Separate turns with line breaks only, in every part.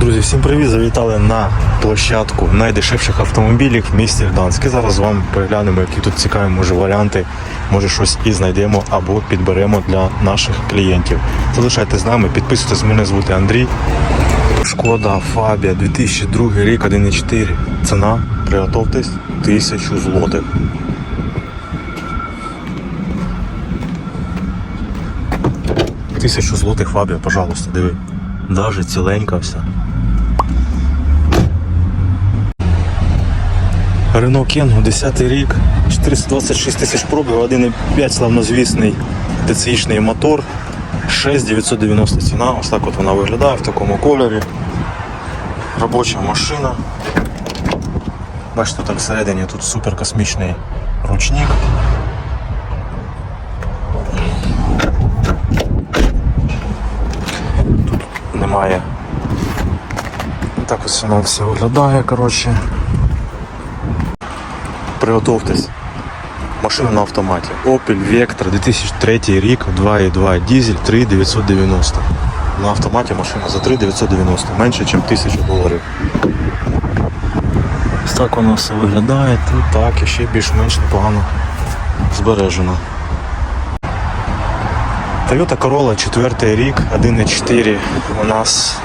Друзі, всім привіт! Завітали на площадку найдешевших автомобілів в місті Гданськ. І зараз з вами переглянемо, які тут цікаві може варіанти. Може щось і знайдемо або підберемо для наших клієнтів. Залишайтесь з нами, підписуйтесь, мене звати Андрій. Шкода Фабія 2002 рік 1.4. Ціна, приготовтесь, 1000 злотих. Тисячу злотих Фабія, пожалуйста, диви. Даже ціленька вся. Рено Кенгу, 10 рік, 426 тисяч пробігу, 1,5 славнозвісний ТЦІшний мотор, 6990 ціна. Ось так от вона виглядає в такому кольорі. Робоча машина. Бачите, так всередині тут супер космічний ручник. Немає. Так ось воно все виглядає, коротше. Приготовтесь. Машина на автоматі. Opel Vectra 2003 рік, 2.2 дизель 3,990. На автоматі машина за 3,990, менше, ніж 1000 доларів. Ось так воно все виглядає, тут так і ще більш-менш непогано збережено. Toyota Corolla 4 рік, 1.4 у нас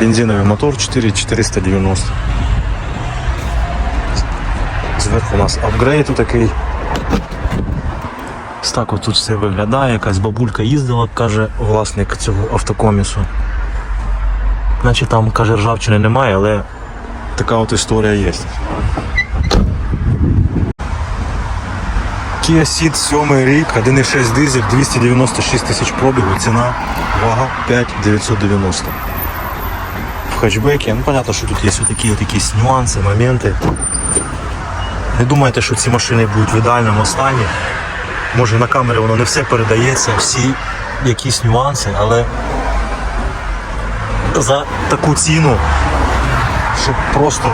бензиновий мотор 4490. Зверху у нас апгрейд такий. Ось так от тут все виглядає, якась бабулька їздила, каже власник цього автокомісу. Значить там, каже, ржавчини немає, але така от історія є. Kia Ceed 7 рік, 1,6 дизель, 296 тисяч пробігу, ціна, вага 5,990. В хетчбекі, ну понятно, що тут є такі якісь нюанси, моменти. Не думайте, що ці машини будуть в ідеальному стані. Може на камері воно не все передається, всі якісь нюанси, але за таку ціну, щоб просто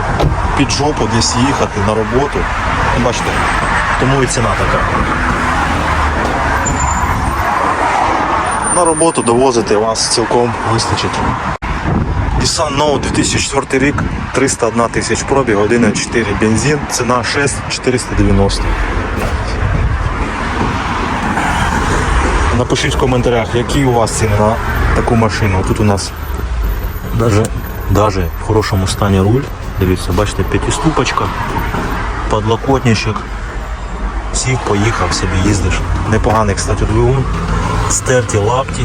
під жопу десь їхати на роботу, бачите, тому і ціна така. На роботу довозити вас цілком вистачить. Nissan Note 2004 рік, 301 тисяч пробіг, 1,4 бензин, ціна 6,490. Напишіть в коментарях, які у вас ціни на таку машину. Тут у нас даже в хорошому стані руль. Дивіться, бачите, п'ятиступочка, подлокотничок. Сів, поїхав, собі їздиш. Непоганий, кстати, двигун. Стерті лапті.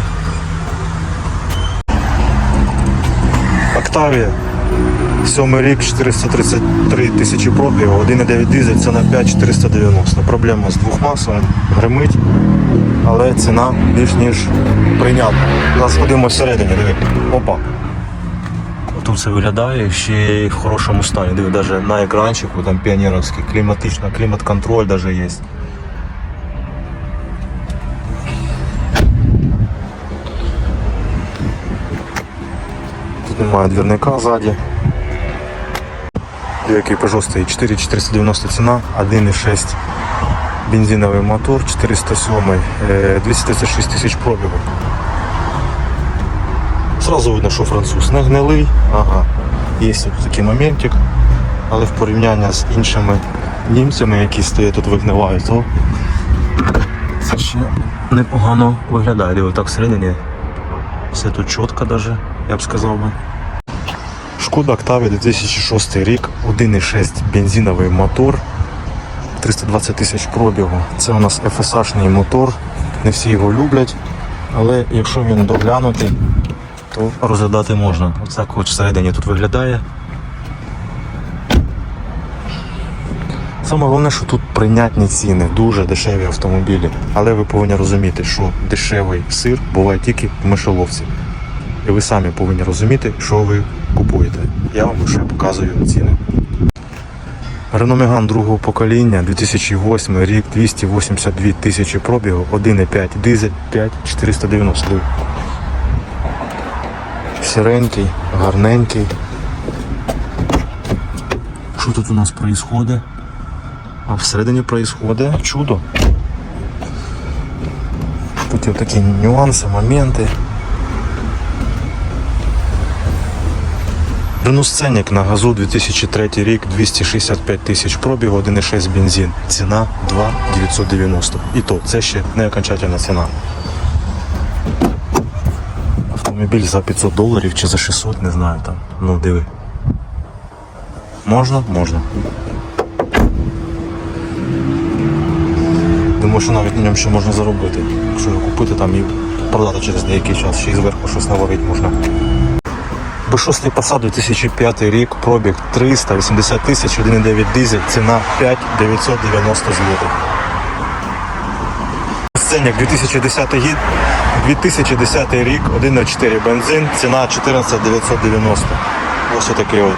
Октавія. Сьомий рік, 433 тисячі пробігу, 1,9 дизель, ціна 5,490. Проблема з двохмасовим, гримить, але ціна більш ніж прийнятна. Зараз ходимо всередині, диви. Опа. Тут все виглядає ще й в хорошому стані. Диви, навіть на екранчику, там піонерівський, кліматична, клімат-контроль навіть є. Тут немає двірника ззаді. Який Peugeot стоїть 4490 ціна, 1,6 бензиновий мотор, 407, е, 236 тисяч пробігу. Сразу видно, що француз не гнилий, ага. Є такий моментик, але в порівнянні з іншими німцями, які стоять тут вигнивають, то це ще непогано виглядає. Диви, так всередині все тут чітко даже, я б сказав би. Шкода Octavia 2006 рік, 1,6 бензиновий мотор, 320 тисяч пробігу. Це у нас FSH-ний мотор, не всі його люблять, але якщо він доглянутий, то розглядати можна. Ось так от всередині тут виглядає. Саме головне, що тут прийнятні ціни, дуже дешеві автомобілі. Але ви повинні розуміти, що дешевий сир буває тільки в мишоловці. І ви самі повинні розуміти, що ви купуєте. Я вам лише показую ціни. Renault Megane другого покоління, 2008 рік, 282 тисячі пробігу, 1,5 дизель, 5,490. Сіренький, гарненький. Що тут у нас відбувається? А всередині відбувається чудо. Тут є такі нюанси, моменти. Ренусценник на газу 2003 рік 265 тисяч пробігу, 1,6 бензин. Ціна 2,990. І то це ще не окончательна ціна. Автомобіль за 500 доларів чи за 600, не знаю там. Ну диви. Можна? Можна. Думаю, що навіть на ньому ще можна заробити. Якщо його купити там і продати через деякий час, ще й зверху щось наварити можна. Б6 Passat 2005 рік, пробіг 380 тисяч, 1,9 дизель, ціна 5,990 злотих. Сценник 2010 гід, 2010 рік, 1,4 бензин, ціна 14,990. Ось такий от.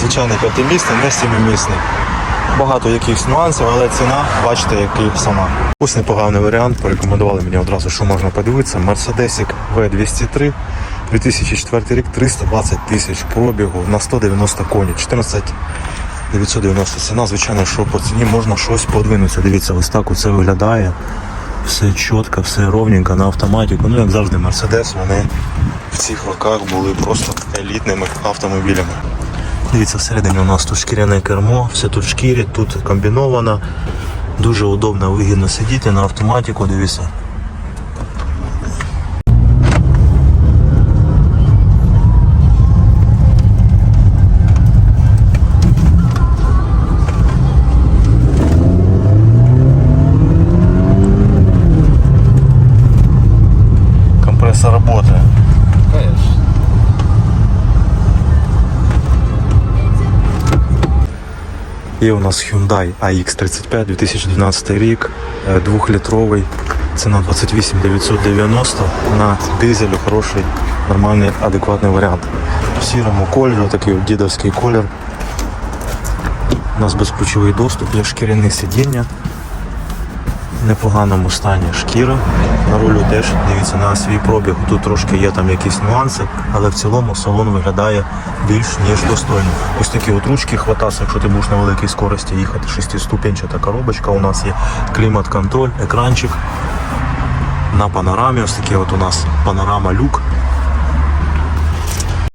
Звичайний п'ятимісний, не сімимісний. Багато якихось нюансів, але ціна, бачите, який сама. Ось непоганий варіант. Порекомендували мені одразу, що можна подивитися. Мерседесик V203, 2004 рік, 320 тисяч пробігу на 190 коні, 14 990 ціна. Звичайно, що по ціні можна щось подвинутися. Дивіться, ось так це виглядає. Все чітко, все ровненько на автоматику. Ну, як завжди, Мерседес, вони в цих роках були просто елітними автомобілями. Дивіться, всередині у нас тут шкіряне кермо, все тут в шкірі, тут комбіновано. Дуже удобно, вигідно сидіти на автоматику, дивіться. Є у нас Hyundai AX35 2012 рік, е, двохлітровий, ціна 28 990 на дизелю хороший, нормальний, адекватний варіант. В сірому кольорі, такий дідовський колір. У нас безключовий доступ, є шкіряне сидіння. Непоганому стані шкіра. На рулю теж дивіться на свій пробіг. Тут трошки є там якісь нюанси, але в цілому салон виглядає більш ніж достойно. Ось такі от ручки хвататься, якщо ти будеш на великій скорості їхати. Шестиступенчата коробочка у нас є, клімат-контроль, екранчик. На панорамі ось таке от у нас панорама люк.